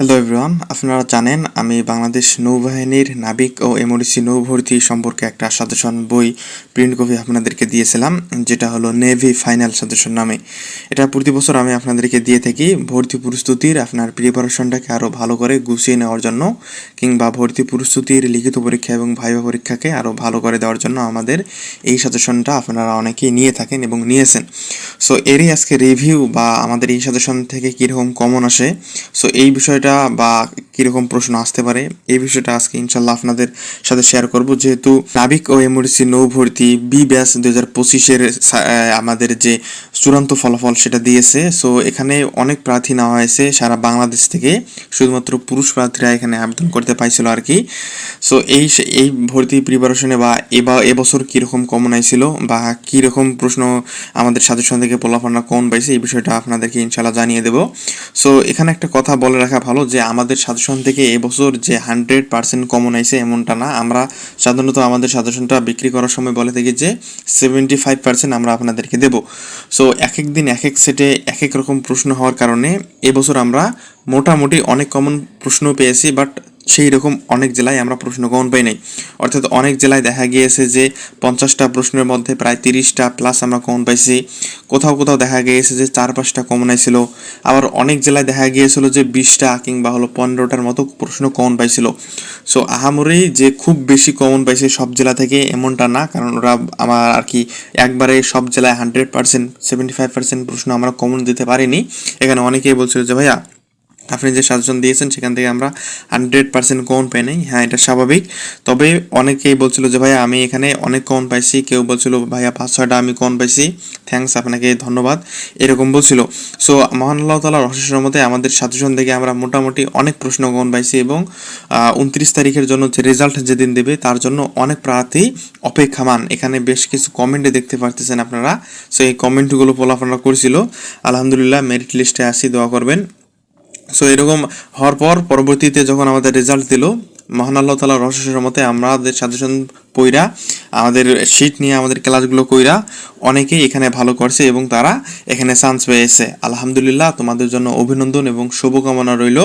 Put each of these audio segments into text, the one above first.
Hello everyone আপনারা জানেন, আমি বাংলাদেশ নৌবাহিনীর নাবিক ও এমরিসি নৌভর্তি সম্পর্কে একটা সাজেশন বই প্রিন্ট কপি আপনাদেরকে দিয়েছিলাম, যেটা হলো নেভি ফাইনাল সাজেশন নামে। এটা প্রতি বছর আমি আপনাদেরকে দিয়ে থাকি। ভর্তি প্রস্তুতির আপনার প্রিপারেশনটাকে আরও ভালো করে গুছিয়ে নেওয়ার জন্য কিংবা ভর্তি প্রস্তুতির লিখিত পরীক্ষা এবং ভাইবা পরীক্ষাকে আরও ভালো করে দেওয়ার জন্য আমাদের এই সাজেশনটা আপনারা অনেকেই নিয়ে থাকেন এবং নিয়েছেন। সো এরই আজকে রিভিউ বা আমাদের এই সাজেশন থেকে কীরকম কমন আসে সো এই বিষয়টা বা কীরকম প্রশ্ন আসতে পারে, এই বিষয়টা আজকে ইনশাল্লাহ আপনাদের সাথে শেয়ার করব। যেহেতু নাবিক ও এমডিসি নৌ ভর্তি বি ব্যাস দু হাজার পঁচিশের আমাদের যে চূড়ান্ত ফলাফল সেটা দিয়েছে সো এখানে অনেক প্রার্থী নেওয়া হয়েছে সারা বাংলাদেশ থেকে, শুধুমাত্র পুরুষ প্রার্থীরা এখানে আবেদন করতে পাইছিল আর কি। সো এই এই ভর্তি প্রিপারেশনে বা এবার এবছর কীরকম কমন আইছিল বা কীরকম প্রশ্ন আমাদের সাজেশন থেকে পোলাফান্না কমন পাইছে, এই বিষয়টা আপনাদেরকে ইনশাল্লাহ জানিয়ে দেব। সো এখানে একটা কথা বলে রাখা ভালো যে আমাদের সাজেশন থেকে এবছর যে হান্ড্রেড পার্সেন্ট কমন আইছে এমনটা না। আমরা সাধারণত আমাদের সাজেশনটা বিক্রি করার সময় বলে থাকি যে সেভেন্টি ফাইভ পার্সেন্ট আমরা আপনাদেরকে দেব। সো এক এক দিন এক এক সেটে এক এক রকম প্রশ্ন হওয়ার কারণে এবছর আমরা মোটামুটি অনেক কমন প্রশ্ন পেয়েছি বাট সেই রকম অনেক জেলায় আমরা প্রশ্ন কমন পাই নাই। অর্থাৎ অনেক জেলায় দেখা গিয়েছে যে পঞ্চাশটা প্রশ্নের মধ্যে প্রায় তিরিশটা প্লাস আমরা কমন পাইছি। কোথাও কোথাও দেখা গিয়েছে যে চার পাঁচটা কমন আইছিল। আবার অনেক জেলায় দেখা গিয়েছিল যে বিশটা কিংবা হলো পনেরোটার মতো প্রশ্ন কমন পাইছিল। সো আহামরি যে খুব বেশি কমন পাইছে সব জেলা থেকে এমনটা না, কারণ ওরা আমার আর কি একবারে সব জেলায় hundred percent seventy five percent প্রশ্ন আমরা কমন দিতে পারিনি। এখানে অনেকেই বলছিল যে, ভাইয়া আপনি যে সাজেশন দিয়েছেন, সেখান থেকে আমরা হান্ড্রেড পার্সেন্ট কমন পাই নাই। হ্যাঁ এটা স্বাভাবিক। তবে অনেকেই বলছিল যে, ভাইয়া, আমি এখানে অনেক কমন পাইছি। কেউ বলছিল, ভাইয়া, পাঁচ, ছয়টা আমি কমন পাইছি। থ্যাংকস আপনাকে ধন্যবাদ। এরকম বলছিল। সো মহান আল্লাহ তালা রহস্যের মতে আমাদের সাজেশন থেকে আমরা মোটামুটি অনেক প্রশ্ন কমন পাইছি এবং উনত্রিশ তারিখের জন্য যে রেজাল্ট যেদিন দেবে, তার জন্য অনেক প্রার্থী অপেক্ষামান। এখানে বেশ কিছু কমেন্টে দেখতে পারতেছেন আপনারা। সো এই কমেন্টগুলো ফলাফল করেছিল। আলহামদুলিল্লাহ মেরিট লিস্টে আসি দোয়া করবেন। সো এরকম হওয়ার পর পরবর্তীতে যখন আমাদের রেজাল্ট দিল, মহান আল্লাহ তালা রহস্যের মতে আমাদের সাজেশন পইরা আমাদের শিট নিয়ে আমাদের ক্লাসগুলো কইরা অনেকেই এখানে ভালো করছে এবং তারা এখানে চান্স পেয়েছে। আলহামদুলিল্লাহ, তোমাদের জন্য অভিনন্দন এবং শুভকামনা রইল।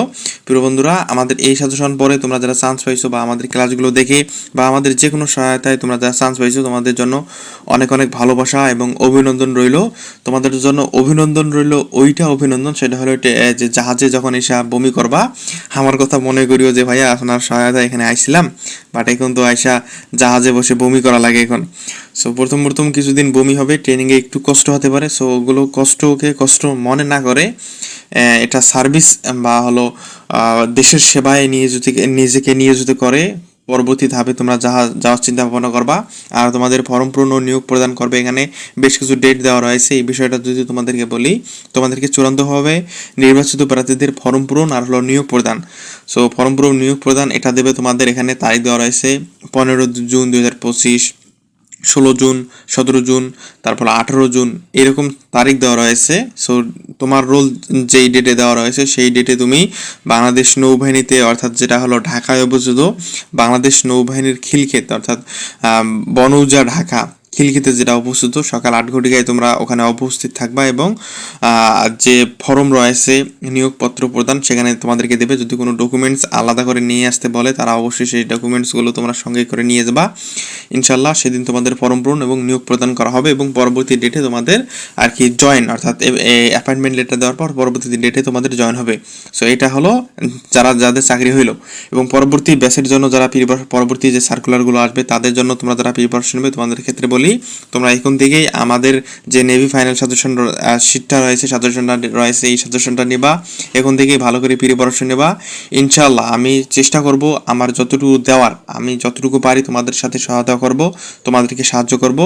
প্রিয় বন্ধুরা, আমাদের এই সাজেশন পরে তোমরা যারা চান্স পাইছো বা আমাদের ক্লাসগুলো দেখে বা আমাদের যে কোনো সহায়তায় তোমরা যারা চান্স পাইছো, তোমাদের জন্য অনেক অনেক ভালোবাসা এবং অভিনন্দন রইল। তোমাদের জন্য অভিনন্দন রইল, ওইটা অভিনন্দন, সেটা হলো যে জাহাজে যখন এসে বমি করবা, আমার কথা মনে করিও যে, ভাইয়া, আপনার সহায়তা এখানে আইছিলাম বাট এখন তো আইসা জাহাজে বসে বমি করা লাগে এখন। সো প্রথম প্রথম কিছুদিন বমি হবে ট্রেনিংয়ে একটু কষ্ট হতে পারে। সো ওগুলো কষ্টকে কষ্ট মনে না করে এটা সার্ভিস বা হলো দেশের সেবায় নিয়োজিত নিজেকে নিয়োজিত করে পরবর্তী ধাপে তোমরা যাহা যাওয়ার চিন্তা ভাবনা করবা, আর তোমাদের ফর্ম পূর্ণ নিয়োগ প্রদান করবে এখানে বেশ কিছু ডেট দেওয়া রয়েছে। এই বিষয়টা যদি তোমাদেরকে বলি, তোমাদেরকে চূড়ান্তভাবে নির্বাচিত প্রার্থীদের ফর্ম পূরণ আর হলো নিয়োগ প্রদান। সো ফর্ম পূরণ নিয়োগ প্রদান এটা দেবে তোমাদের এখানে তারিখ দেওয়া রয়েছে পনেরো জুন দুই হাজার পঁচিশ। ষোলো জুন, সতেরো জুন, তারপর আঠেরো জুন, এরকম তারিখ দেওয়া রয়েছে। সো তোমার রোল যেই ডেটে দেওয়া রয়েছে, সেই ডেটে তুমি বাংলাদেশ নৌবাহিনীতে, অর্থাৎ যেটা হলো ঢাকায় অবস্থিত, বাংলাদেশ নৌবাহিনীর খিলক্ষেত, অর্থাৎ বনৌজা ঢাকা খিলখিতে যেটা অবস্থিত, সকাল আট ঘটিকায় তোমরা ওখানে উপস্থিত থাকবা এবং যে ফর্ম রয়েছে নিয়োগপত্র প্রদান, সেখানে তোমাদেরকে দেবে। যদি কোনো ডকুমেন্টস আলাদা করে নিয়ে আসতে বলে, তারা অবশ্যই সেই ডকুমেন্টসগুলো তোমরা সঙ্গে করে নিয়ে যাবা। ইনশাল্লাহ সেদিন তোমাদের ফর্ম পূরণ এবং নিয়োগ প্রদান করা হবে এবং পরবর্তী ডেটে তোমাদের আর কি জয়েন অর্থাৎ অ্যাপয়েন্টমেন্ট লেটার দেওয়ার পর পরবর্তী ডেটে তোমাদের জয়েন হবে। সো এটা হলো যারা, যাদের চাকরি হইল। এবং পরবর্তী ব্যাসের জন্য যারা পরবর্তী যে সার্কুলারগুলো আসবে, তাদের জন্য তোমরা যারা প্রিপারেশন নেবে তোমাদের ক্ষেত্রে বলি তোমরা এখন থেকেই আমাদের যে নেভি ফাইনাল সাজেশন শিটটা রয়েছে সাজেশনটা রয়েছে, এই সাজেশনটা নেবা। এখন থেকেই ভালো করে প্রিপারেশন নেবা। ইনশাল্লাহ আমি চেষ্টা করব আমার যতটুকু দেওয়ার, আমি যতটুকু পারি তোমাদের সাথে সহায়তা করব, তোমাদেরকে সাহায্য করব।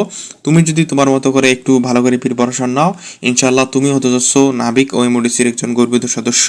তুমি যদি তোমার মতো করে একটু ভালো করে প্রিপারেশন নাও ইনশাল্লাহ তুমি হতে যাচ্ছ নাবিক ও এমওডিসির একজন গর্বিত সদস্য।